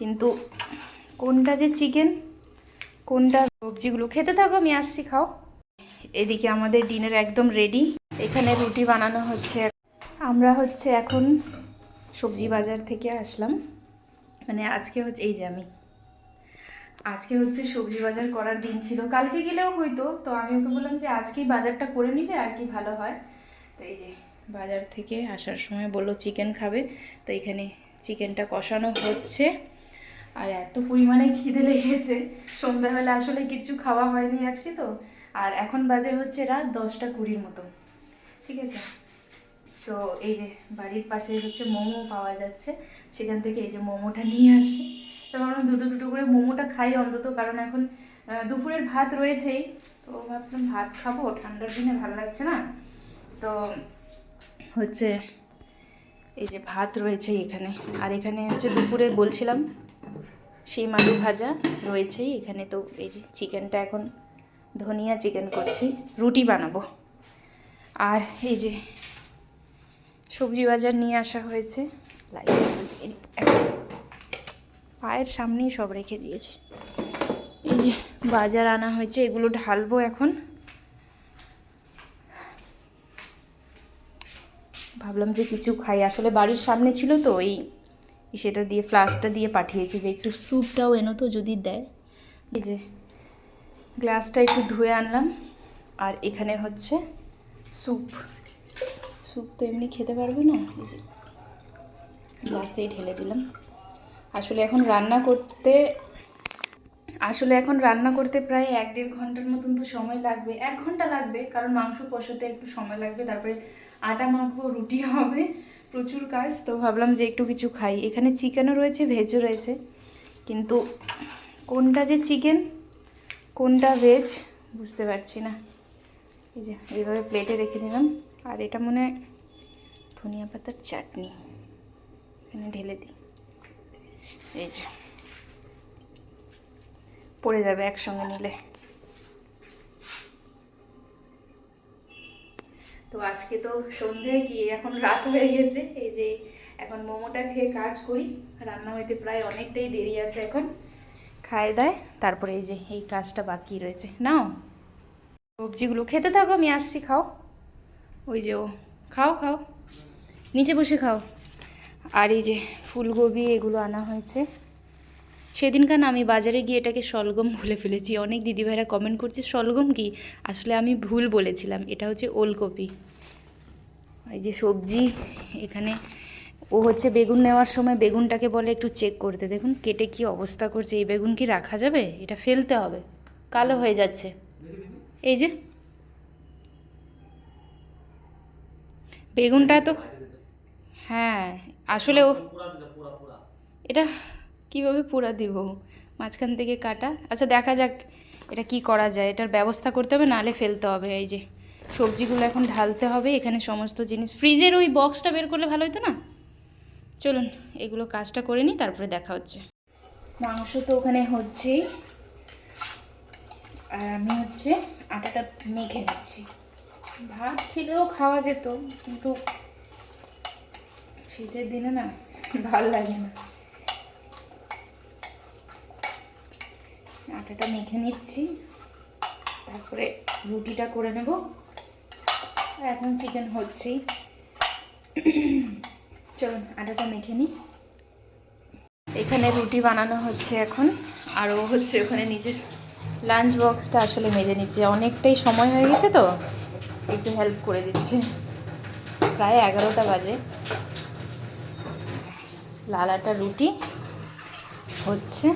কিন্তু কোনটা যে চিকেন, কোনটা সবজিগুলো, খেতে থাকো, আমি আসছি, খাও। এদিকে আমাদের ডিনার একদম রেডি এখানে রুটি বানানো হচ্ছে। আমরা হচ্ছে এখন সবজি বাজার থেকে আসলাম। মানে আজকে হচ্ছে, এই যে আমি। আজকে হচ্ছে সবজি বাজার করার দিন ছিল। কালকে গেলেও হইতো, তো আমি ওকে বললাম যে আজকেই বাজারটা করে নিলে আর কি ভালো হয়। তো এই যে, বাজার থেকে আসার সময় বলল, চিকেন খাবে। তো এখানে চিকেনটা কষানো হচ্ছে। আর এত পরিমাণে খিদে লেগেছে। সন্ধ্যাবেলা আসলে কিছু খাওয়া হয়নি আজকে তো। আর এখন বাজে হচ্ছে রাত দশটা কুড়ির মতো। ঠিক আছে? তো এই যে বাড়ির পাশে হচ্ছে মোমো পাওয়া যাচ্ছে। সেখান থেকে এই যে মোমোটা নিয়ে আসি তো ভাবলাম দুটো দুটো করে মোমোটা খাই অন্তত, কারণ এখন দুপুরের ভাত রয়েছেই। তো ভাবলাম ভাত খাব, ঠান্ডার দিনে ভালো লাগছে না। তো হচ্ছে এই যে ভাত রয়েছে এখানে। আর এখানে হচ্ছে দুপুরে বলছিলাম সেই আলু ভাজা রয়েছেই এখানে তো এই যে চিকেনটা এখন ধনিয়া চিকেন করছি, রুটি বানাবো। আর এই যে সবজি বাজার নিয়ে আসা হয়েছে। পায়ের সামনেই সব রেখে দিয়েছে। এই যে বাজার আনা হয়েছে, এগুলো ঢালবো এখন। ভাবলাম যে কিছু খাই। আসলে বাড়ির সামনে ছিল তো, এই সেটা দিয়ে ফ্লাস্কটা দিয়ে পাঠিয়েছি যে একটু স্যুপটাও এনো তো যদি দেয়। এই যে গ্লাসটা একটু ধুয়ে আনলাম, আর এখানে হচ্ছে স্যুপ স্যুপ তো এমনি খেতে পারবে না? এই যে গ্লাসেই ঢেলে দিলাম। আসলে এখন রান্না করতে, আসলে এখন রান্না করতে প্রায় এক দেড় ঘণ্টার মতন তো সময় লাগবে। এক ঘণ্টা লাগবে, কারণ মাংস কষাতে একটু সময় লাগবে, তারপরে আটা মাখবো, রুটি হবে। প্রচুর কাজ, তো ভাবলাম যে একটু কিছু খাই। এখানে চিকেনও রয়েছে ভেজও রয়েছে। কিন্তু কোনটা যে চিকেন কোনটা ভেজ বুঝতে পারছি না। এই যে, এইভাবে প্লেটে রেখে দিলাম। আর এটা মনে হয় ধনিয়া পাতার চাটনি। এখানে ঢেলে দিই। এই যে, পড়ে যাবে একসঙ্গে নিলে। তো আজকে তো সন্ধে, গিয়ে এখন রাত হয়ে গেছে। এই যে এখন মোমোটা খেয়ে কাজ করি। রান্না হইতে প্রায় অনেকটাই দেরি আছে এখন। খায় দেয়, তারপরে এই যে এই কাজটা বাকি রয়েছে। নাও, সবজিগুলো খেতে থাকো, আমি আসছি, খাও। ওই যে ও, খাও খাও। নিচে বসে খাও। আর এই যে ফুলকপি, এগুলো আনা হয়েছে। সেদিনকার আমি বাজারে গিয়ে এটাকে সলগম ভুলে ফেলেছি। অনেক দিদিভাইরা কমেন্ট করছে, সলগম কি? আসলে আমি ভুল বলেছিলাম, এটা হচ্ছে ওলকপি। এই যে সবজি, এখানে ও হচ্ছে বেগুন নেওয়ার সময় বেগুনটাকে বলে একটু চেক করতে। দেখুন, কেটে কি অবস্থা করছে, এই বেগুন কি রাখা যাবে? এটা ফেলতে হবে, কালো হয়ে যাচ্ছে। এই যে বেগুনটা তো হ্যাঁ আসলে ও, এটা কীভাবে পুরা দিব? মাঝখান থেকে কাটা। আচ্ছা দেখা যাক এটা কি করা যায়। এটার ব্যবস্থা করতে হবে, নালে ফেলতে হবে। এই যে সবজিগুলো এখন ঢালতে হবে, এখানে সমস্ত জিনিস। ফ্রিজের ওই বক্সটা বের করলে ভালো হতো না? চলুন, এগুলো কাজটা করে নিই, তারপরে দেখা হচ্ছে। মাংস তো ওখানে হচ্ছেই। আর আমি হচ্ছে আটাটা মেখে নিচ্ছি। ভাত খেলেও খাওয়া যেত, কিন্তু শীতের দিনে না, ভালো লাগে না। আটাটা মেখে নিচ্ছি। তারপরে রুটিটা করে নেব। এখন চিকেন হচ্ছেই। চলুন, আটাটা মেখে নিই। এখানে রুটি বানানো হচ্ছে এখন। আর ও হচ্ছে ওখানে নিজের লাঞ্চ বক্সটা আসলে মেজে নিচ্ছে। অনেকটাই সময় হয়ে গেছে তো, একটু হেল্প করে দিচ্ছে। প্রায় এগারোটা বাজে। লাল আটা রুটি হচ্ছে।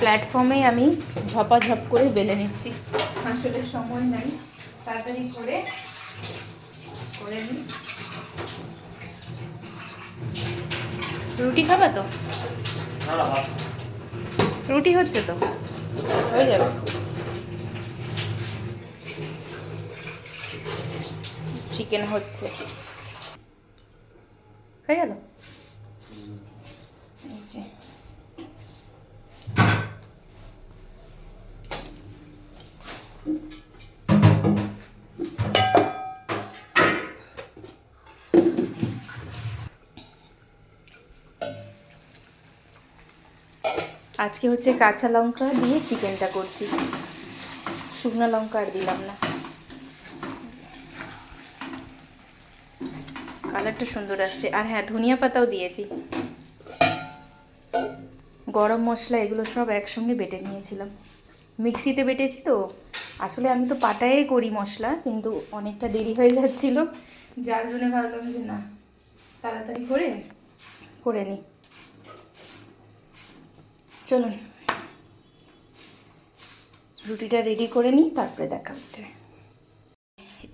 প্ল্যাটফর্মে আমি ঝপাঝপ করে বেলে নিচ্ছি। আসলে সময় নাই তাড়াতাড়ি করে করে নিই রুটি খাবা তো? রুটি হচ্ছে তো? হয়ে যাবে। চিকেন হচ্ছে। হয়ে গেল? এই যে। আজকে হচ্ছে কাঁচা লঙ্কা দিয়ে চিকেনটা করছি। শুকনো লঙ্কা আর দিলাম না। কালারটা সুন্দর আসছে। আর হ্যাঁ ধনিয়া পাতাও দিয়েছি। গরম মশলা এগুলো সব একসঙ্গে বেটে নিয়েছিলাম। মিক্সিতে বেটেছি তো। আসলে আমি তো পাটায়ে করি মশলা, কিন্তু অনেকটা দেরি হয়ে যাচ্ছিল। যার জন্য ভাবলাম যে না, তাড়াতাড়ি করে করে নিই চলুন। রুটিটা রেডি করে নিই তারপরে দেখা হচ্ছে।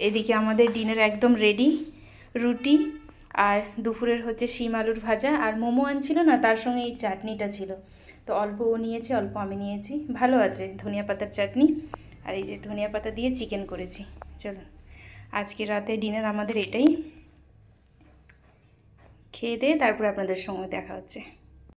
এদিকে আমাদের ডিনার একদম রেডি রুটি আর দুপুরের হচ্ছে শিম আলুর ভাজা আর মোমো আনছিল না, তার সঙ্গে এই চাটনিটা ছিল। তো অল্প ও নিয়েছে, অল্প আমি নিয়েছি। ভালো আছে ধনিয়া পাতার চাটনি। আর এই যে ধনিয়া পাতা দিয়ে চিকেন করেছি। চলুন, আজকে রাতে ডিনার আমাদের এটাই। খেয়ে দিয়ে তারপরে আপনাদের সঙ্গে দেখা হচ্ছে।